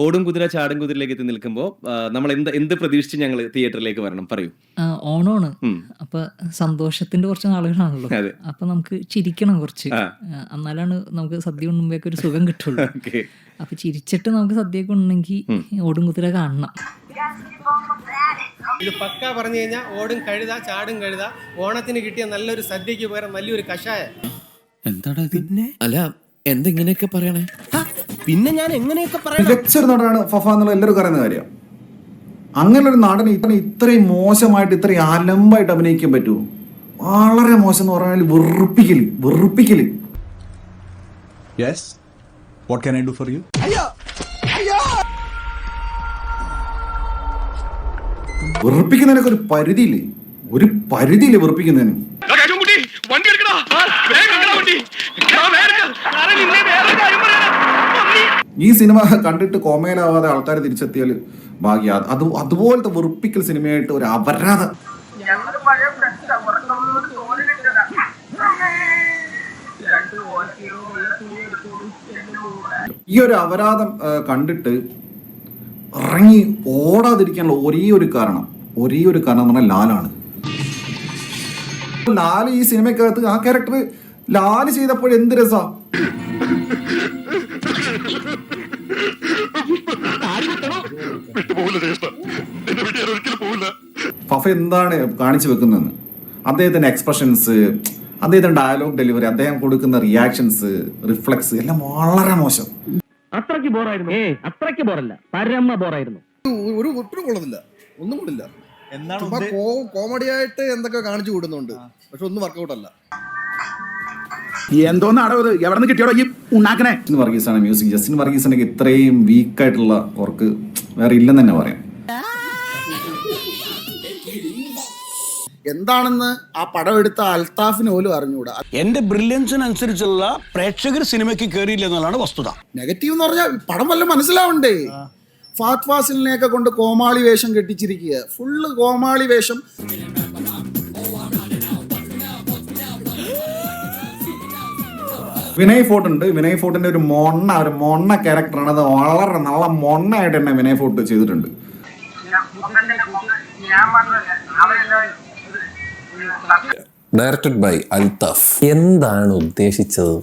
ഓടും കുതിര ചാടും കുതിരയിലേക്ക് എത്തി നിൽക്കുമ്പോൾ നമ്മൾ എന്ത് എന്ത് പ്രതീക്ഷിച്ച് ഞങ്ങൾ തിയേറ്ററിലേക്ക് വരണം? പറയൂ. ഓണമാണ്. അപ്പൊ സന്തോഷത്തിന്റെ കുറച്ച് നാളുകളാണല്ലോ. അപ്പൊ നമുക്ക് ചിരിക്കണം കുറച്ച്. എന്നാലാണ് നമുക്ക് സദ്യ ഉണ്ണുമ്പോഴേക്ക് ഒരു സുഖം കിട്ടുള്ളൂ. അപ്പൊ ചിരിച്ചിട്ട് നമുക്ക് സദ്യയൊക്കെ ഉണ്ടെങ്കിൽ ഓടും കുതിര കാണണം. ഇത് പക്ക പറഞ്ഞു കഴിഞ്ഞാൽ ഓടും കഴുത ചാടും കഴുത. ഓണത്തിന് കിട്ടിയ നല്ലൊരു സദ്യക്ക് പകരം നല്ലൊരു കഷായ. എന്താടാ പിന്നെ? അല്ല എന്തെങ്ങനെയൊക്കെ പറയണേ? പിന്നെ ഞാൻ എങ്ങനെയൊക്കെ പറയാം മികച്ച ഒരു നടനാണ് ഫഫ എന്നുള്ള എല്ലാവരും അറിയുന്ന കാര്യം. അങ്ങനെ ഒരു നടന് ഇത്ര ഇത്രയും മോശമായിട്ട് ഇത്രയും അലമ്പായിട്ട് അഭിനയിക്കാൻ പറ്റുമോ? വളരെ മോശം എന്ന് പറഞ്ഞാൽ വെറുപ്പിക്കൽ വെറുപ്പിക്കൽ. Yes what can I do for you വെറുപ്പിക്കുന്നതിനൊക്കെ ഒരു പരിധിയില്ലേ? ഒരു പരിധിയില്ലേ വെറുപ്പിക്കുന്നതിന്? ഈ സിനിമ കണ്ടിട്ട് കോമയിലാവാതെ ആൾക്കാർ തിരിച്ചെത്തിയാൽ ഭാഗ്യ. അത് അതുപോലത്തെ വെറുപ്പിക്കൽ സിനിമയായിട്ട് ഒരു അപരാധ. ഈ ഒരു അപരാധം കണ്ടിട്ട് ഇറങ്ങി ഓടാതിരിക്കാനുള്ള ഒരേ ഒരു കാരണം ഒരേ ഒരു കാരണം എന്ന് പറഞ്ഞാൽ ലാലാണ്. ലാൽ ഈ സിനിമക്കകത്ത് ആ ക്യാരക്ടർ ലാൽ ചെയ്തപ്പോൾ എന്ത് രസാ? ഫഫ എന്താണ് കാണിച്ചു വെക്കുന്നതെന്ന്? അദ്ദേഹത്തിന്റെ എക്സ്പ്രഷൻസ് അദ്ദേഹത്തിന്റെ ഡയലോഗ് ഡെലിവറി അദ്ദേഹം കൊടുക്കുന്ന റിയാക്ഷൻസ് റിഫ്ലക്സ് എല്ലാം വളരെ മോശം. അത്രയ്ക്ക് ബോറായിരുന്നു. ഏ അത്രയ്ക്ക് ബോറല്ല. പരമ ബോറായിരുന്നു. ഒരു ഒട്ടും കൊള്ളുന്നില്ല ഒന്നും കൊള്ളില്ല. എന്താണ് കോമഡി ആയിട്ട് എന്തൊക്കെ കാണിച്ചു കൂടുന്നുണ്ട് പക്ഷെ ഒന്നും വർക്കൗട്ട് അല്ല. എന്തോന്നാടോ ഇത്? എവിടെ നിന്ന് കിട്ടിയോടോ ഈ ഉണ്ടാക്കണേ ജസ്റ്റിൻ വർഗീസാണ് മ്യൂസിക്. ജസ്റ്റിൻ വർഗീസിനൊക്കെ ഇത്രയും വീക്കായിട്ടുള്ള വർക്ക് വേറെ ഇല്ലെന്ന് തന്നെ പറയാം. എന്താണെന്ന് ആ പടം എടുത്ത അൽത്താഫിന് പോലും അറിഞ്ഞുകൂടാ എന്റെ ബ്രില്യൻസിനനുസരിച്ചുള്ള പ്രേക്ഷകർ സിനിമയ്ക്ക് കയറിയില്ല എന്നുള്ളതാണ് വസ്തുത. നെഗറ്റീവ് എന്ന് പറഞ്ഞാൽ പടം വല്ല മനസ്സിലാവണ്ടേ? ഫാത് ഫാസിലിനെയൊക്കെ കൊണ്ട് കോമാളി വേഷം കെട്ടിച്ചിരിക്കുക. ഫുള്ള് കോമാളി വേഷം. വിനയ് ഫോർട്ട് ഉണ്ട്. വിനയ് ഫോർട്ടിന്റെ ഒരു മൊണ്ണ ഒരു മൊണ്ണ ക്യാരക്ടറാണ് അത് വളരെ നല്ല മൊണ്ണയായിട്ട് തന്നെ വിനയ് ഫോർട്ട് ചെയ്തിട്ടുണ്ട്. ഡയറക്റ്റഡ് ബൈ അൽതഫ് എന്താണ് ഉദ്ദേശിച്ചത്?